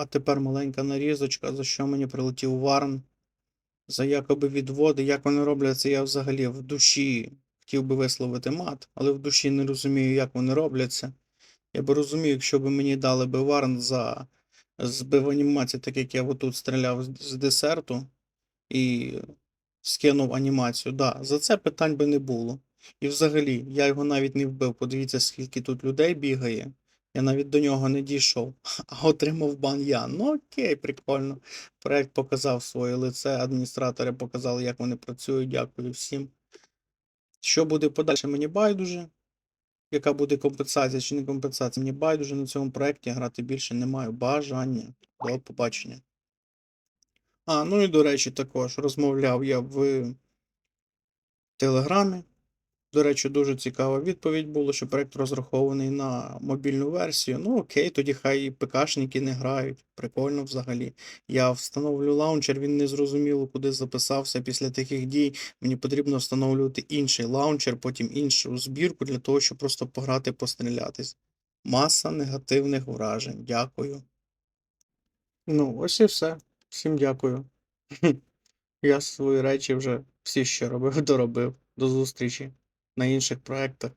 А тепер маленька нарізочка, за що мені прилетів Варн. За якоби відводи. Як вони роблять це, я взагалі в душі хотів би висловити мат, але в душі не розумію, як вони робляться. Я би розумів, якщо б мені дали би Варн за збив анімацію, так як я отут стріляв з десерту і скинув анімацію. Да, за це питань би не було. І взагалі, я його навіть не вбив. Подивіться, скільки тут людей бігає. Я навіть до нього не дійшов, а отримав бан я. Ну окей, прикольно. Проект показав своє лице, адміністратори показали, як вони працюють. Дякую всім. Що буде подальше, мені байдуже. Яка буде компенсація чи не компенсація? Мені байдуже на цьому проєкті грати більше не маю бажання. До побачення. А, ну і до речі, також розмовляв я в Телеграмі. До речі, дуже цікава відповідь була, що проект розрахований на мобільну версію. Ну окей, тоді хай ПКшники не грають. Прикольно взагалі. Я встановлю лаунчер, він не зрозуміло, куди записався після таких дій. Мені потрібно встановлювати інший лаунчер, потім іншу збірку для того, щоб просто пограти, пострілятись. Маса негативних вражень. Дякую. Ну, ось і все. Всім дякую. Я свої речі вже всі, що робив, доробив. До зустрічі на інших проектах.